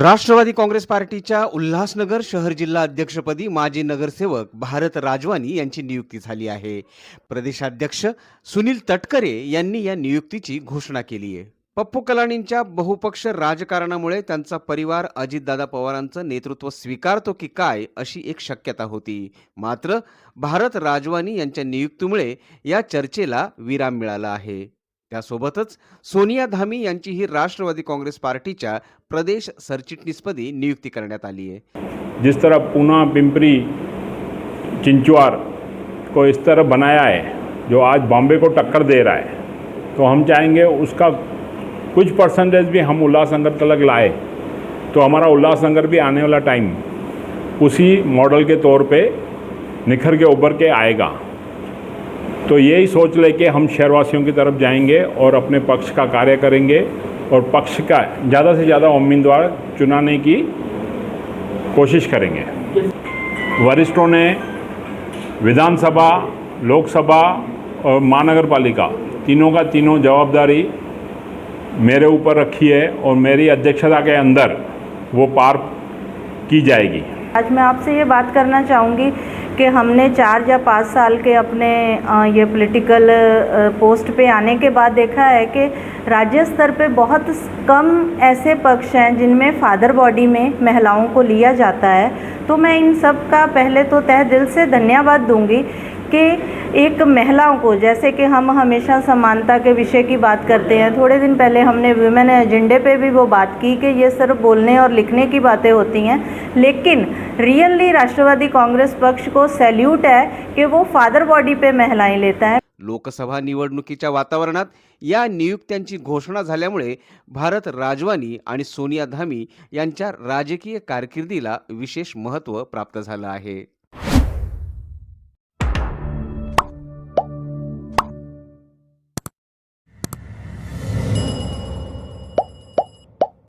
राष्ट्रवादी काँग्रेस पार्टीच्या उल्हासनगर शहर जिल्हा अध्यक्षपदी माजी नगरसेवक भारत राजवानी यांची नियुक्ती झाली आहे. प्रदेशाध्यक्ष सुनील तटकरे यांनी या नियुक्तीची घोषणा केली आहे. पप्पू कलाणींच्या बहुपक्ष राजकारणामुळे त्यांचा परिवार अजितदादा पवारांचं नेतृत्व स्वीकारतो की काय अशी एक शक्यता होती. मात्र भारत राजवानी यांच्या नियुक्तीमुळे या चर्चेला विराम मिळाला आहे. त्यासोबतच सोनिया धामी यांची ही राष्ट्रवादी काँग्रेस पार्टीच्या प्रदेश सरचिटणीसपदी नियुक्ती करण्यात आली आहे. जिस तरह पूना पिंपरी चिंचवार को इस तरह बनाया है जो आज बॉम्बे को टक्कर दे रहा है तो हम चाहेंगे उसका कुछ परसेंटेज भी हम उल्लासनगर तलक लाए तो हमारा उल्लासनगर भी आने वाला टाइम उसी मॉडल के तौर पे निखर के उभर के आएगा। तो यही सोच ले लेके हम शहरवासियों की तरफ़ जाएँगे और अपने पक्ष का कार्य करेंगे और पक्ष का ज़्यादा से ज़्यादा उम्मीदवार चुनाने की कोशिश करेंगे। वरिष्ठों ने विधानसभा, लोकसभा और महानगर पालिका तीनों का तीनों जवाबदारी मेरे ऊपर रखी है और मेरी अध्यक्षता के अंदर वो पार की जाएगी। आज मैं आपसे ये बात करना चाहूँगी कि हमने चार या पाँच साल के अपने ये पॉलिटिकल पोस्ट पे आने के बाद देखा है कि राज्य स्तर पे बहुत कम ऐसे पक्ष हैं जिनमें फादर बॉडी में महिलाओं को लिया जाता है। तो मैं इन सब का पहले तो तह दिल से धन्यवाद दूँगी। कि एक महिलाओं को जैसे कि हम हमेशा समानता के विषय की बात करते हैं थोड़े दिन पहले हमने वुमेन एजेंडे पे भी वो बात की कि ये सिर्फ बोलने और लिखने की बातें होती हैं लेकिन रियली राष्ट्रवादी कांग्रेस पक्ष को सैल्यूट है कि वो फादर बॉडी पे महिलाएं लेता है। लोकसभा निवडणुकीच्या वातावरणात या नियुक्त्यांची घोषणा झाल्यामुळे भारत राजवानी आणि सोनिया धामी यांच्या राजकीय कारकिर्दीला विशेष महत्त्व प्राप्त झालं आहे.